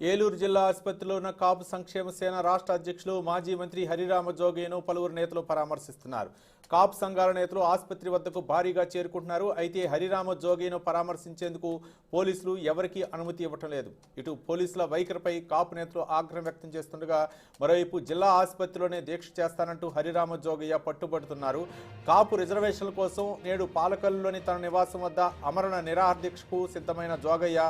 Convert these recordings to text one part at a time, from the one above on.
ఏలూరు జిల్లా ఆసుపత్రిలో ఉన్న కాపు సంక్షేమ సేన రాష్ట్ర అధ్యక్షులు మాజీ మంత్రి హరిరామ జోగేను పలువురు నేతలు పరామర్శిస్తున్నారు. కాపు సంఘాల నేతలు ఆసుపత్రి వద్దకు భారీగా చేరుకుంటున్నారు. అయితే హరిరామ జోగేను పరామర్శించేందుకు పోలీసులు ఎవరికీ అనుమతి ఇవ్వటం లేదు. ఇటు పోలీసుల వైఖరిపై కాపు నేతలు ఆగ్రహం వ్యక్తం చేస్తుండగా మరోవైపు జిల్లా ఆసుపత్రిలోనే దీక్ష చేస్తానంటూ హరిరామ జోగయ్య పట్టుబడుతున్నారు. కాపు రిజర్వేషన్ల కోసం నేడు పాలకల్లులోని తన నివాసం వద్ద అమరణ నిరాహార దీక్షకు సిద్ధమైన జోగయ్య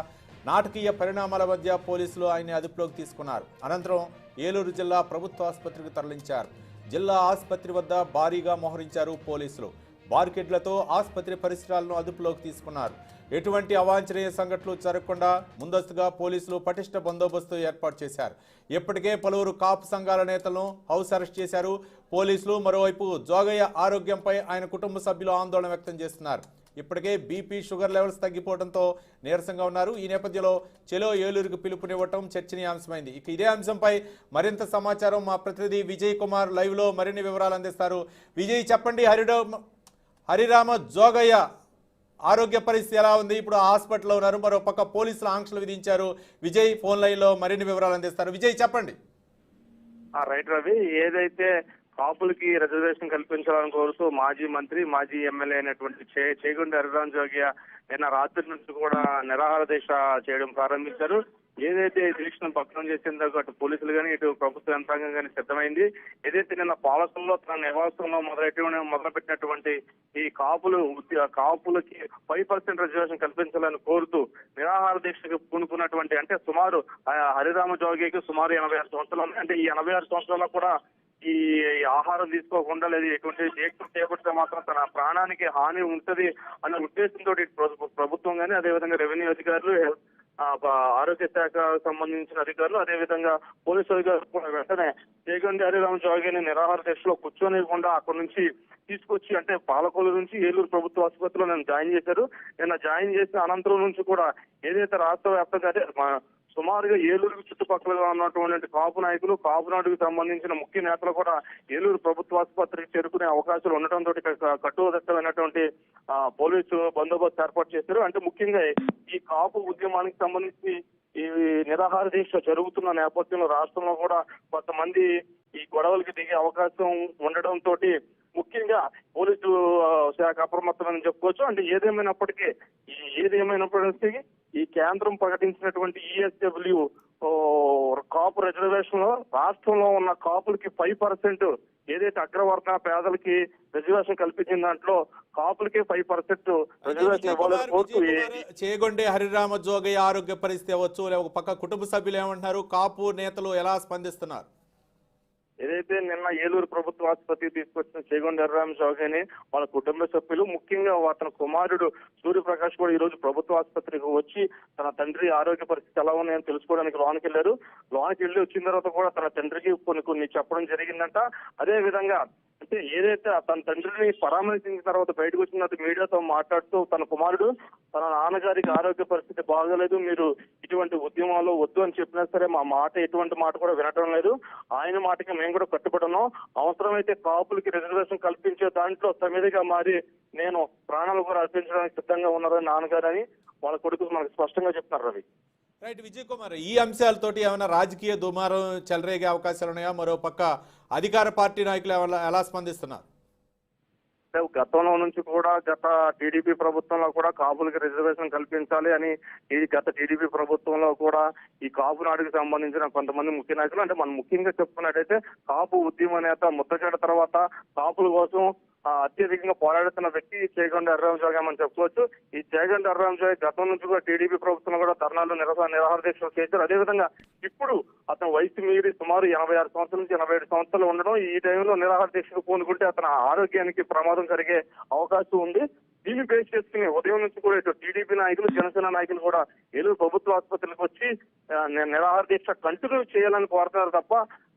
నాటకీయ పరిణామాల మధ్య పోలీసులు ఆయన్ని అదుపులోకి తీసుకున్నారు. అనంతరం ఏలూరు జిల్లా ప్రభుత్వ ఆసుపత్రికి తరలించారు. జిల్లా ఆసుపత్రి వద్ద భారీగా మోహరించారు పోలీసులు. బార్కెట్లతో ఆసుపత్రి పరిసరాలను అదుపులోకి తీసుకున్నారు. ఎటువంటి అవాంఛనీయ సంఘటనలు జరగకుండా ముందస్తుగా పోలీసులు పటిష్ట బందోబస్తు ఏర్పాటు చేశారు. ఇప్పటికే పలువురు కాపు సంఘాల నేతలను హౌస్ అరెస్ట్ చేశారు. పోలీసులు మరోవైపు జోగయ్య ఆరోగ్యంపై ఆయన కుటుంబ సభ్యులు ఆందోళన వ్యక్తం చేస్తున్నారు. ఇప్పటికే బీపీ షుగర్ లెవెల్స్ తగ్గిపోవడంతో నీరసంగా ఉన్నారు. ఈ నేపథ్యంలో చెలో ఏలూరుకు పిలుపునివ్వటం చర్చనీయాంశమైంది. ఇక ఇదే అంశంపై మరింత సమాచారం మా ప్రతినిధి విజయ్ కుమార్ లైవ్లో మరిన్ని వివరాలు అందిస్తారు. విజయ్ చెప్పండి హరిరామ హరిరామ జోగయ్య ఆరోగ్య పరిస్థితి ఎలా ఉంది? ఇప్పుడు హాస్పిటల్లో ఉన్నారు. మరో పక్క పోలీసులు ఆంక్షలు విధించారు. విజయ్ ఫోన్ లైన్లో మరిన్ని వివరాలు అందిస్తారు. విజయ్ చెప్పండి. రైట్ రవి. ఏదైతే కాపులకి రిజర్వేషన్ కల్పించాలని కోరుతూ మాజీ మంత్రి మాజీ ఎమ్మెల్యే అయినటువంటి చే చేగుండి హరిరామ్ జోగియా నిన్న రాత్రి నుంచి కూడా నిరాహార దీక్ష చేయడం ప్రారంభించారు. ఏదైతే దీక్షను భగ్నం చేసేందుకు అటు పోలీసులు కానీ ఇటు ప్రభుత్వ యంత్రాంగం కానీ సిద్ధమైంది. ఏదైతే నిన్న పాలసంలో తన నివాసంలో మొదలెట్టి మొదలుపెట్టినటువంటి ఈ కాపులు కాపులకి ఫైవ్ పర్సెంట్ రిజర్వేషన్ కల్పించాలని కోరుతూ నిరాహార దీక్షకు పూనుకున్నటువంటి అంటే సుమారు ఆ, హరిరామ జోగికి సుమారు ఎనభై ఆరు సంవత్సరాలు అంటే ఈ ఎనభై ఆరు సంవత్సరాల్లో కూడా ఈ ఆహారం తీసుకోకుండా లేదా ఎటువంటి దీక్ష చేపడితే మాత్రం తన ప్రాణానికి హాని ఉంటది అనే ఉద్దేశంతో ప్రభుత్వం కానీ అదేవిధంగా రెవెన్యూ అధికారులు ఆరోగ్య శాఖ సంబంధించిన అధికారులు అదేవిధంగా పోలీసు అధికారులు కూడా వెంటనే చేగండి హరిరామ్ జోగిని నిరాహార దీక్షలో కూర్చోనివ్వకుండా అక్కడి నుంచి తీసుకొచ్చి అంటే పాలకొల్లు నుంచి ఏలూరు ప్రభుత్వ ఆసుపత్రిలో నేను జాయిన్ చేశారు. నిన్న జాయిన్ చేసిన అనంతరం నుంచి కూడా ఏదైతే రాష్ట్ర వ్యాప్తంగా సుమారుగా ఏలూరు చుట్టుపక్కల ఉన్నటువంటి కాపు నాయకులు కాపునాడుకు సంబంధించిన ముఖ్య నేతలు కూడా ఏలూరు ప్రభుత్వ ఆసుపత్రికి చేరుకునే అవకాశాలు ఉండటంతో కట్టుదట్టమైనటువంటి పోలీసు బందోబస్తు ఏర్పాటు చేశారు. అంటే ముఖ్యంగా ఈ కాపు ఉద్యమానికి సంబంధించి ఈ నిరాహార దీక్ష జరుగుతున్న నేపథ్యంలో రాష్ట్రంలో కూడా కొంతమంది ఈ గొడవలకి దిగే అవకాశం ఉండడంతో ముఖ్యంగా పోలీసు శాఖ అప్రమత్తమని చెప్పుకోవచ్చు. అంటే ఏదేమైనప్పటికీ ఏదేమైనప్పటికీ ఈ కేంద్రం ప్రకటించినటువంటి ఈఎస్డబ్ల్యూ కాపు రిజర్వేషన్లో రాష్ట్రంలో ఉన్న కాపులకి ఫైవ్ పర్సెంట్ ఏదైతే అగ్రవర్ణ పేదలకి రిజర్వేషన్ కల్పించిన దాంట్లో కాపులకి ఫైవ్ పర్సెంట్ రిజర్వేషన్ ఇవ్వాలని కోరుతూ ఈ- చేగొండే హరిరామ జోగయ్య ఆరోగ్య పరిస్థితి అవ్వచ్చు లేక ఒక పక్క కుటుంబ సభ్యులు ఏమంటున్నారు? కాపు నేతలు ఎలా స్పందిస్తున్నారు? ఏదైతే నిన్న ఏలూరు ప్రభుత్వ ఆసుపత్రికి తీసుకొచ్చిన చేగొండ ఎర్రామ చౌకని వాళ్ళ కుటుంబ సభ్యులు ముఖ్యంగా అతని కుమారుడు సూర్యప్రకాష్ కూడా ఈ రోజు ప్రభుత్వ ఆసుపత్రికి వచ్చి తన తండ్రి ఆరోగ్య పరిస్థితి ఎలా ఉన్నాయని తెలుసుకోవడానికి లోనికి వెళ్ళారు. లోనికి వెళ్ళి వచ్చిన తర్వాత కూడా తన తండ్రికి కొన్ని కొన్ని చెప్పడం జరిగిందంట. అదే విధంగా అంటే ఏదైతే తన తండ్రిని పరామర్శించిన తర్వాత బయటకు వచ్చిన తర్వాత మీడియాతో మాట్లాడుతూ తన కుమారుడు తన నాన్నగారికి ఆరోగ్య పరిస్థితి బాగలేదు మీరు ఇటువంటి ఉద్యమాలు వద్దు అని చెప్పినా సరే మా మాట ఎటువంటి మాట కూడా వినటం లేదు. ఆయన మాటకి మేము కూడా కట్టుబడను అవసరమైతే కాపులకి రిజర్వేషన్ కల్పించే దాంట్లో తమిదిగా మారి నేను ప్రాణాలు కూడా అర్పించడానికి సిద్ధంగా ఉన్నారని నాన్నగారని వాళ్ళ కొడుకు మనకు స్పష్టంగా చెప్తున్నారు రవి. రైట్ విజయ్ కుమార్ ఈ అంశాలతోటి ఏమైనా రాజకీయ దుమారం చెలరేగే అవకాశాలు ఉన్నాయా? మరో పక్క అధికార పార్టీ నాయకులు ఎలా స్పందిస్తున్నారు? అంటే గతంలో నుంచి కూడా గత టీడీపీ ప్రభుత్వంలో కూడా కాపులకి రిజర్వేషన్ కల్పించాలి అని ఈ గత టీడీపీ ప్రభుత్వంలో కూడా ఈ కాపు నాడుకు సంబంధించిన కొంతమంది ముఖ్య నాయకులు అంటే మనం ముఖ్యంగా చెప్పుకున్నట్టయితే కాపు ఉద్యమ నేత ముద్దచేట తర్వాత కాపుల కోసం అత్యధికంగా పోరాడుతున్న వ్యక్తి చేగొండ ఎర్రామ జోగం అని చెప్పుకోవచ్చు. ఈ చేగొండ ఎర్రామ గతం నుంచి కూడా టీడీపీ ప్రభుత్వం కూడా ధర్నాలు నిరసన నిరాహార దీక్షలు చేశారు. అదేవిధంగా ఇప్పుడు అతను వయసు మీరి సుమారు ఎనభై ఆరు సంవత్సరాల నుంచి ఎనభై ఏడు సంవత్సరాలు ఉండడం ఈ టైంలో నిరాహార దీక్షలు పూనుకుంటే అతని ఆరోగ్యానికి ప్రమాదం జరిగే అవకాశం ఉంది. దీన్ని బేస్ చేసుకుని ఉదయం నుంచి కూడా ఇటు టీడీపీ నాయకులు జనసేన నాయకులు కూడా ఏలూరు ప్రభుత్వ ఆసుపత్రికి వచ్చి నిరాహార దీక్ష కంటిన్యూ చేయాలని కోరుతున్నారు తప్ప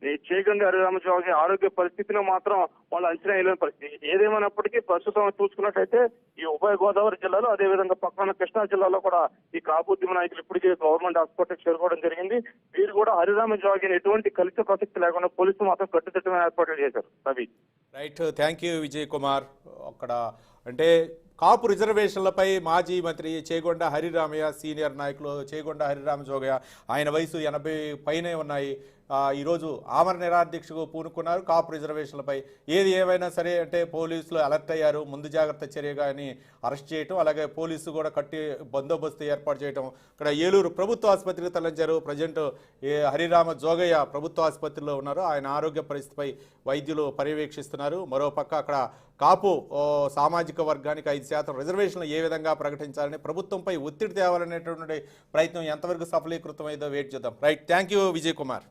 ఈ చేగండి హరిరామ ఆరోగ్య పరిస్థితిని మాత్రం వాళ్ళు అంచనా వేయలేని పరిస్థితి. ఏదేమైనప్పటికీ ప్రస్తుతం చూసుకున్నట్టయితే ఈ ఉభయ గోదావరి జిల్లాలో అదేవిధంగా పక్కన కృష్ణా జిల్లాలో కూడా ఈ కాపుద్యమ నాయకులు ఇప్పటికే గవర్నమెంట్ హాస్పిటల్ చేరుకోవడం జరిగింది. వీరు కూడా హరిరామ జోగిని ఎటువంటి కలిసి ప్రసక్తి లేకుండా పోలీసులు మాత్రం కట్టుదిట్టమైన ఏర్పాట్లు చేశారు. Ravi. Right thank you Vijay Kumar అక్కడ అంటే కాపు రిజర్వేషన్లపై మాజీ మంత్రి చేగొండ హరిరామయ్య సీనియర్ నాయకులు చేగొండ హరిరామ జోగయ్య ఆయన వయసు ఎనభై పైనే ఉన్నాయి. ఈరోజు ఆమర నిరాధ్యక్షకు పూనుకున్నారు. కాపు రిజర్వేషన్లపై ఏది ఏమైనా సరే అంటే పోలీసులు అలర్ట్ అయ్యారు. ముందు జాగ్రత్త చర్యగా అని అరెస్ట్ చేయటం అలాగే పోలీసు కూడా కట్టి బందోబస్తు ఏర్పాటు చేయటం. ఇక్కడ ఏలూరు ప్రభుత్వ ఆసుపత్రికి తరలించారు. ప్రజెంట్ ఏ హరిరామ జోగయ్య ప్రభుత్వ ఆసుపత్రిలో ఉన్నారు. ఆయన ఆరోగ్య పరిస్థితిపై వైద్యులు పర్యవేక్షిస్తున్నారు. మరోపక్క అక్కడ కాపు సామాజిక వర్గానికి ఐదు శాతం రిజర్వేషన్లు ఏ విధంగా ప్రకటించాలని ప్రభుత్వంపై ఒత్తిడి తేవాలనేటువంటి ప్రయత్నం ఎంతవరకు సఫలీకృతమైందో వెయిట్ చేద్దాం. Right thank you Vijay Kumar.